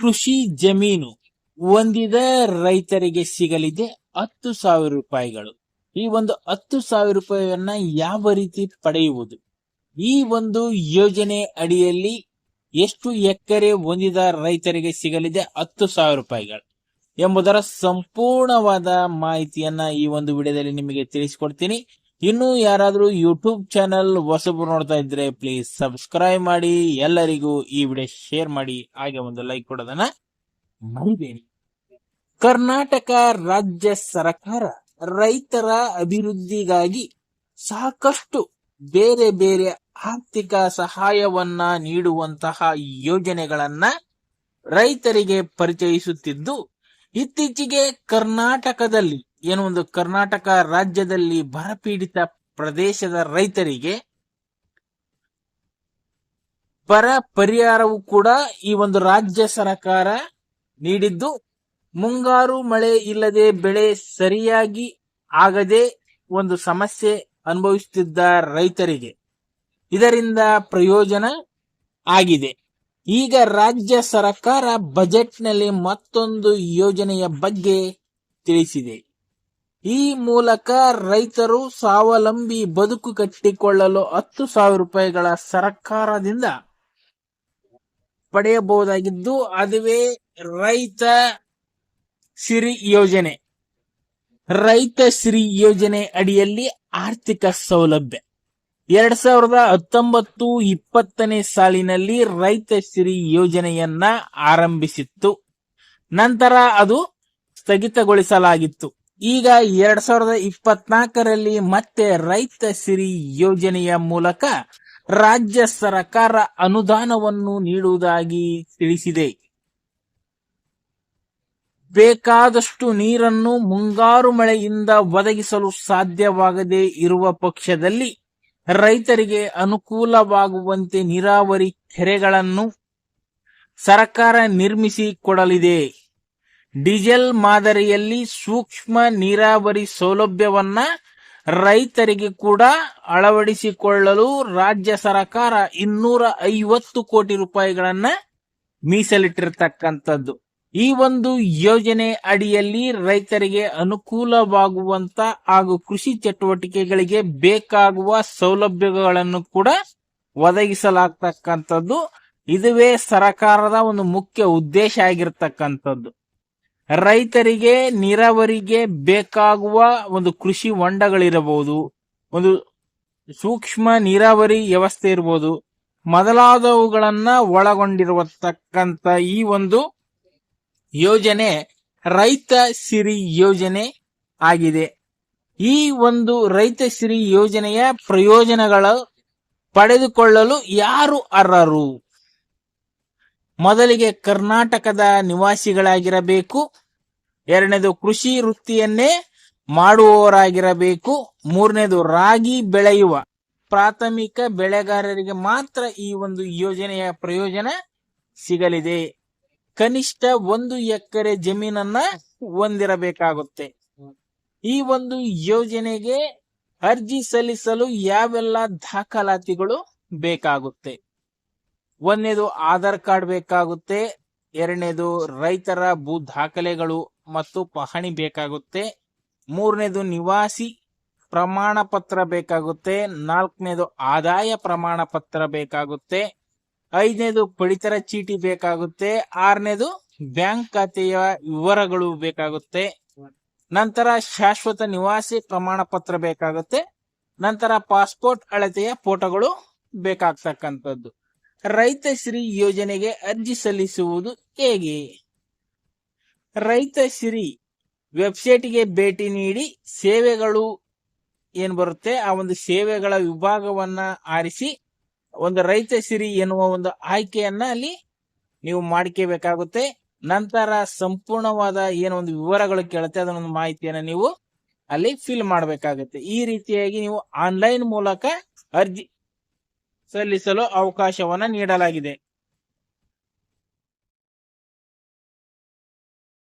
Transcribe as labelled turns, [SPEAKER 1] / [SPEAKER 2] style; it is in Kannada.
[SPEAKER 1] ಕೃಷಿ ಜಮೀನು ಹೊಂದಿದ ರೈತರಿಗೆ ಸಿಗಲಿದೆ ಹತ್ತು ಸಾವಿರ ರೂಪಾಯಿಗಳು. ಈ ಒಂದು ಹತ್ತು ಸಾವಿರ ರೂಪಾಯಿಯನ್ನ ಯಾವ ರೀತಿ ಪಡೆಯುವುದು? ಈ ಒಂದು ಯೋಜನೆ ಅಡಿಯಲ್ಲಿ ಎಷ್ಟು ಎಕರೆ ಹೊಂದಿದ ರೈತರಿಗೆ ಸಿಗಲಿದೆ ಹತ್ತು ಸಾವಿರ ರೂಪಾಯಿಗಳು ಎಂಬುದರ ಸಂಪೂರ್ಣವಾದ ಮಾಹಿತಿಯನ್ನ ಈ ಒಂದು ವಿಡಿಯೋದಲ್ಲಿ ನಿಮಗೆ ತಿಳಿಸಿಕೊಡ್ತೀನಿ. ಇನ್ನು ಯಾರಾದರೂ ಯೂಟ್ಯೂಬ್ ಚಾನಲ್ ಹೊಸಬರು ನೋಡ್ತಾ ಇದ್ರೆ ಪ್ಲೀಸ್ ಸಬ್ಸ್ಕ್ರೈಬ್ ಮಾಡಿ, ಎಲ್ಲರಿಗೂ ಈ ವಿಡಿಯೋ ಶೇರ್ ಮಾಡಿ, ಹಾಗೆ ಒಂದು ಲೈಕ್ ಕೊಡೋದನ್ನ ಮರಿಬೇಡಿ. ಕರ್ನಾಟಕ ರಾಜ್ಯ ಸರ್ಕಾರ ರೈತರ ಅಭಿವೃದ್ಧಿಗಾಗಿ ಸಾಕಷ್ಟು ಬೇರೆ ಬೇರೆ ಆರ್ಥಿಕ ಸಹಾಯವನ್ನ ನೀಡುವಂತಹ ಯೋಜನೆಗಳನ್ನ ರೈತರಿಗೆ ಪರಿಚಯಿಸುತ್ತಿದ್ದು, ಇತ್ತೀಚೆಗೆ ಕರ್ನಾಟಕದಲ್ಲಿ ಏನು ಒಂದು ಕರ್ನಾಟಕ ರಾಜ್ಯದಲ್ಲಿ ಬರಪೀಡಿತ ಪ್ರದೇಶದ ರೈತರಿಗೆ ಬರ ಪರಿಹಾರವು ಕೂಡ ಈ ಒಂದು ರಾಜ್ಯ ಸರ್ಕಾರ ನೀಡಿದ್ದು. ಮುಂಗಾರು ಮಳೆ ಇಲ್ಲದೆ ಬೆಳೆ ಸರಿಯಾಗಿ ಆಗದೆ ಒಂದು ಸಮಸ್ಯೆ ಅನುಭವಿಸುತ್ತಿದ್ದ ರೈತರಿಗೆ ಇದರಿಂದ ಪ್ರಯೋಜನ ಆಗಿದೆ. ಈಗ ರಾಜ್ಯ ಸರ್ಕಾರ ಬಜೆಟ್ನಲ್ಲಿ ಮತ್ತೊಂದು ಯೋಜನೆಯ ಬಗ್ಗೆ ತಿಳಿಸಿದೆ. ಈ ಮೂಲಕ ರೈತರು ಸ್ವಾವಲಂಬಿ ಬದುಕು ಕಟ್ಟಿಕೊಳ್ಳಲು ಹತ್ತು ಸಾವಿರ ರೂಪಾಯಿಗಳ ಸರ್ಕಾರದಿಂದ ಪಡೆಯಬಹುದಾಗಿದ್ದು, ಅದುವೇ ರೈತ ಸಿರಿ ಯೋಜನೆ. ರೈತ ಸಿರಿ ಯೋಜನೆ ಅಡಿಯಲ್ಲಿ ಆರ್ಥಿಕ ಸೌಲಭ್ಯ. ಎರಡ್ ಸಾವಿರದ ಹತ್ತೊಂಬತ್ತು ಇಪ್ಪತ್ತನೇ ಸಾಲಿನಲ್ಲಿ ರೈತ ಸಿರಿ ಯೋಜನೆಯನ್ನ ಆರಂಭಿಸಿತ್ತು. ನಂತರ ಅದು ಸ್ಥಗಿತಗೊಳಿಸಲಾಗಿತ್ತು. ಈಗ ಎರಡ್ ಸಾವಿರದ ಇಪ್ಪತ್ನಾಲ್ಕರಲ್ಲಿ ಮತ್ತೆ ರೈತ ಸಿರಿ ಯೋಜನೆಯ ಮೂಲಕ ರಾಜ್ಯ ಸರ್ಕಾರ ಅನುದಾನವನ್ನು ನೀಡುವುದಾಗಿ ತಿಳಿಸಿದೆ. ಬೇಕಾದಷ್ಟು ನೀರನ್ನು ಮುಂಗಾರು ಮಳೆಯಿಂದ ಒದಗಿಸಲು ಸಾಧ್ಯವಾಗದೇ ಇರುವ ಪಕ್ಷದಲ್ಲಿ ರೈತರಿಗೆ ಅನುಕೂಲವಾಗುವಂತೆ ನೀರಾವರಿ ಕೆರೆಗಳನ್ನು ಸರ್ಕಾರ ನಿರ್ಮಿಸಿ ಕೊಡಲಿದೆ. ಡೀಸೆಲ್ ಮಾದರಿಯಲ್ಲಿ ಸೂಕ್ಷ್ಮ ನೀರಾವರಿ ಸೌಲಭ್ಯವನ್ನ ರೈತರಿಗೆ ಕೂಡ ಅಳವಡಿಸಿಕೊಳ್ಳಲು ರಾಜ್ಯ ಸರ್ಕಾರ ಇನ್ನೂರ ಐವತ್ತು ಕೋಟಿ ರೂಪಾಯಿಗಳನ್ನ ಮೀಸಲಿಟ್ಟಿರ್ತಕ್ಕಂಥದ್ದು. ಈ ಒಂದು ಯೋಜನೆ ಅಡಿಯಲ್ಲಿ ರೈತರಿಗೆ ಅನುಕೂಲವಾಗುವಂತ ಹಾಗೂ ಕೃಷಿ ಚಟುವಟಿಕೆಗಳಿಗೆ ಬೇಕಾಗುವ ಸೌಲಭ್ಯಗಳನ್ನು ಕೂಡ ಒದಗಿಸಲಾಗ್ತಕ್ಕಂಥದ್ದು. ಇದುವೇ ಸರಕಾರದ ಒಂದು ಮುಖ್ಯ ಉದ್ದೇಶ ಆಗಿರ್ತಕ್ಕಂಥದ್ದು. ರೈತರಿಗೆ, ನೀರಾವರಿಗೆ ಬೇಕಾಗುವ ಒಂದು ಕೃಷಿ ಹೊಂಡಗಳಿರಬಹುದು. ಒಂದು ಸೂಕ್ಷ್ಮ ನೀರಾವರಿ ವ್ಯವಸ್ಥೆ ಇರಬಹುದು ಮೊದಲಾದವುಗಳನ್ನ ಒಳಗೊಂಡಿರತಕ್ಕಂತ ಈ ಒಂದು ಯೋಜನೆ ರೈತ ಸಿರಿ ಯೋಜನೆ ಆಗಿದೆ. ಈ ಒಂದು ರೈತ ಸಿರಿ ಯೋಜನೆಯ ಪ್ರಯೋಜನಗಳು ಪಡೆದುಕೊಳ್ಳಲು ಯಾರು ಅರ್ಹರು? ಮೊದಲಿಗೆ ಕರ್ನಾಟಕದ ನಿವಾಸಿಗಳಾಗಿರಬೇಕು. ಎರಡನೇದು ಕೃಷಿ ವೃತ್ತಿಯನ್ನೇ ಮಾಡುವವರಾಗಿರಬೇಕು. ಮೂರನೇದು ರಾಗಿ ಬೆಳೆಯುವ. ಪ್ರಾಥಮಿಕ ಬೆಳೆಗಾರರಿಗೆ ಮಾತ್ರ ಈ ಒಂದು ಯೋಜನೆಯ ಪ್ರಯೋಜನ ಸಿಗಲಿದೆ. ಕನಿಷ್ಠ ಒಂದು ಎಕರೆ ಜಮೀನನ್ನ ಹೊಂದಿರಬೇಕಾಗುತ್ತೆ. ಈ ಒಂದು ಯೋಜನೆಗೆ ಅರ್ಜಿ ಸಲ್ಲಿಸಲು ಯಾವೆಲ್ಲ ದಾಖಲಾತಿಗಳು ಬೇಕಾಗುತ್ತೆ? ಒಂದನೇದು ಆಧಾರ್ ಕಾರ್ಡ್ ಬೇಕಾಗುತ್ತೆ, ಎರಡನೇದು ರೈತರ ಭೂ ದಾಖಲೆಗಳು ಮತ್ತು ಪಹಣಿ ಬೇಕಾಗುತ್ತೆ, ಮೂರನೇದು ನಿವಾಸಿ ಪ್ರಮಾಣ ಪತ್ರ ಬೇಕಾಗುತ್ತೆ, ನಾಲ್ಕನೇದು ಆದಾಯ ಪ್ರಮಾಣ ಪತ್ರ ಬೇಕಾಗುತ್ತೆ, ಐದನೇದು ಪಡಿತರ ಚೀಟಿ ಬೇಕಾಗುತ್ತೆ, ಆರನೇದು ಬ್ಯಾಂಕ್ ಖಾತೆಯ ವಿವರಗಳು ಬೇಕಾಗುತ್ತೆ, ನಂತರ ಶಾಶ್ವತ ನಿವಾಸಿ ಪ್ರಮಾಣ ಪತ್ರ ಬೇಕಾಗುತ್ತೆ, ನಂತರ ಪಾಸ್ಪೋರ್ಟ್ ಅಳತೆಯ ಫೋಟೋಗಳು ಬೇಕಾಗ್ತಕ್ಕಂಥದ್ದು. ರೈತ ಶ್ರೀ ಯೋಜನೆಗೆ ಅರ್ಜಿ ಸಲ್ಲಿಸುವುದು ಹೇಗೆ? ರೈತ ಶ್ರೀ ವೆಬ್ಸೈಟ್ಗೆ ಭೇಟಿ ನೀಡಿ ಸೇವೆಗಳು ಏನು ಬರುತ್ತೆ? ಆ ಒಂದು ಸೇವೆಗಳ ವಿಭಾಗವನ್ನ ಆರಿಸಿ ಒಂದು ರೈತ ಶ್ರೀ ಎನ್ನುವ ಒಂದು ಆಯ್ಕೆಯನ್ನು ಅಲ್ಲಿ ನೀವು ಮಾಡ್ಕೋಬೇಕಾಗುತ್ತೆ. ನಂತರ ಸಂಪೂರ್ಣವಾದ ಏನೋ ಒಂದು ವಿವರಗಳು ಕೇಳುತ್ತೆ, ಅದನ್ನೊಂದು ಮಾಹಿತಿಯನ್ನ ನೀವು ಅಲ್ಲಿ ಫಿಲ್ ಮಾಡಬೇಕಾಗುತ್ತೆ. ಈ ರೀತಿಯಾಗಿ ನೀವು ಆನ್ಲೈನ್ ಮೂಲಕ ಅರ್ಜಿ ಸಲ್ಲಿಸಲು ಅವಕಾಶವನ್ನ ನೀಡಲಾಗಿದೆ.